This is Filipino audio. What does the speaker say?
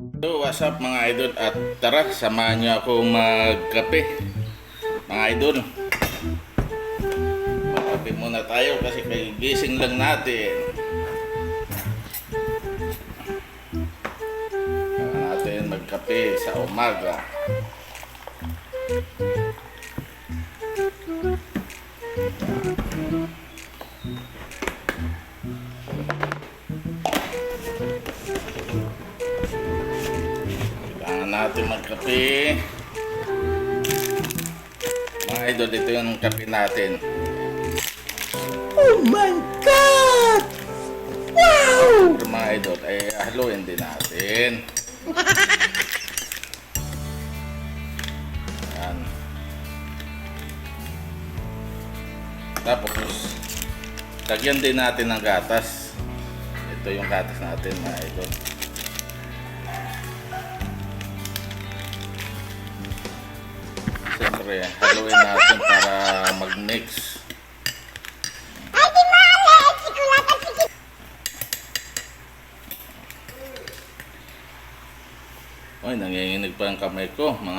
So, what's up mga idol at tara, samahan niyo ako magkape. Mga idol. Magkape muna tayo kasi kagising lang natin. Kailangan natin magkape sa umaga. Kailangan natin magkape. Mga idol, ito yung kape natin. Oh my God! Wow! Pero mga idol, ay haluin din natin. Yan. Tapos, lagyan din natin ng gatas. Ito yung gatas natin mga idol. Siyempre, haluin natin para mag-mix. Ay, nanginginig pa ang kamay ko, mga